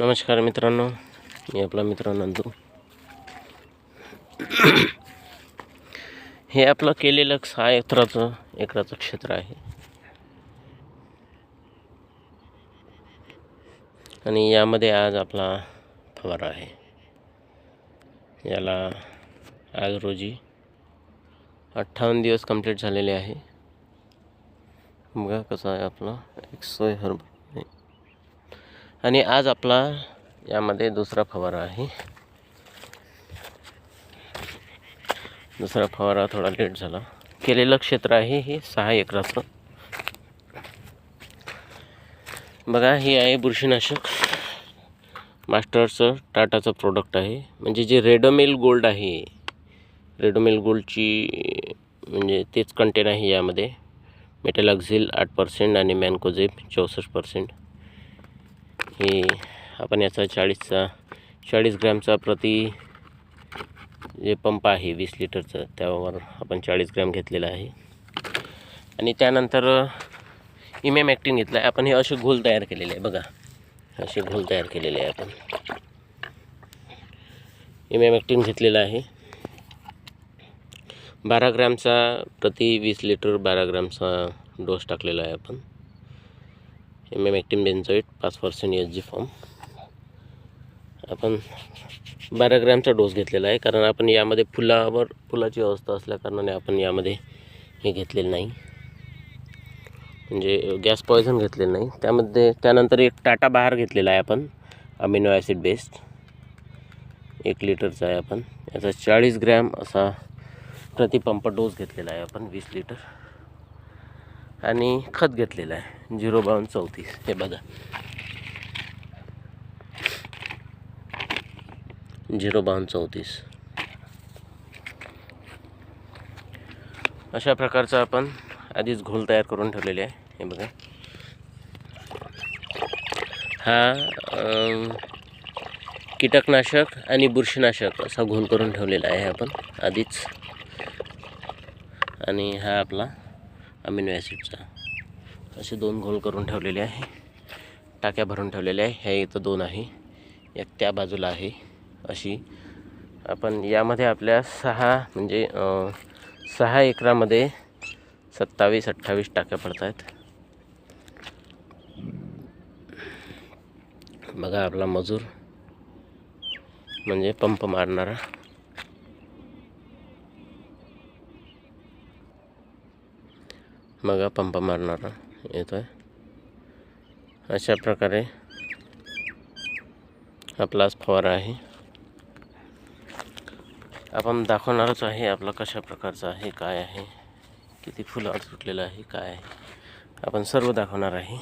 नमस्कार मित्रांनो मी आपला मित्र नंदू. हे आपलं केलेलं सहा एकराचं एकराचं क्षेत्र आहे. आणि यामध्ये आज आपला फवारा आहे. याला आज रोजी अठ्ठावन्न दिवस कंप्लीट झालेले आहे. बघा कसं आहे आपला एक सोय हर्ब आणि आज आपला यामध्ये दुसरा फवारा आहे. दुसरा फवारा थोडा लेट झाला. केलेलं क्षेत्र आहे हे सहा एकराचं. बघा हे आहे बुरशीनाशक. मास्टरचं टाटाचं प्रोडक्ट आहे. म्हणजे जे रेडोमेल गोल्ड आहे रेडोमेल गोल्डची म्हणजे तेच कंटेन आहे यामध्ये. मेटेलॉक्झिल आठ पर्सेंट आणि मॅनकोझेब चौसष्ट पर्सेंट हे आपण याचा चाळीसचा चाळीस ग्रॅमचा प्रति जे पंप आहे वीस लिटरचं त्यावर आपण चाळीस ग्रॅम घेतलेला आहे. आणि त्यानंतर इमेम ॲक्टिन घेतला आहे आपण हे असे घोल तयार केलेले आहे बघा. असे घोल तयार केलेले आहे आपण. इमेम ॲक्टिन घेतलेला आहे. बारा ग्रॅमचा प्रति वीस लिटर बारा ग्रॅमचा डोस टाकलेला आहे आपण. एम एम ॲक्टिम बेन्झोइट पाच पर्सेंट एच जी फॉर्म आपण बारा ग्रॅमचा डोस घेतलेला आहे कारण आपण यामध्ये फुलावर फुलाची अवस्था असल्याकारणाने आपण यामध्ये हे घेतलेलं नाही. म्हणजे गॅस पॉयझन घेतलेलं नाही. त्यामध्ये त्यानंतर एक टाटा बाहेर घेतलेला आहे आपण अमिनो ॲसिड बेस्ड एक लिटरचा आहे आपण. याचा चाळीस ग्रॅम असा प्रतिपंप डोस घेतलेला आहे आपण वीस लिटर आणि खत घेतलेलं आहे. झिरो बावन्न चौतीस. हे बघा. झिरो बावन्न चौतीस. अशा प्रकारचा आपण आधीच घोल तयार करून ठेवलेले आहे. हे बघा. हा कीटकनाशक आणि बुरशीनाशक असा घोल करून ठेवलेला आहे आपण आधीच. आणि हा आपला अमिनो ॲसिडचा. असे दोन घोल करून ठेवलेले आहे. टाक्या भरून ठेवलेल्या आहे. ह्या इथं दोन आहे. एक त्या बाजूला आहे अशी. आपण यामध्ये आपल्या सहा म्हणजे सहा एकरामध्ये सत्तावीस अठ्ठावीस टाक्या पडत आहेत बघा आपला मजूर म्हणजे पंप मारणारा. बघा पंप मारणारा. येतो आहे अशा प्रकारे आपलाच फवारा आहे. आपण दाखवणारच आहे आपला कशा प्रकारचा आहे काय आहे किती फुलं सुटलेलं आहे काय आहे. आपण सर्व दाखवणार आहे.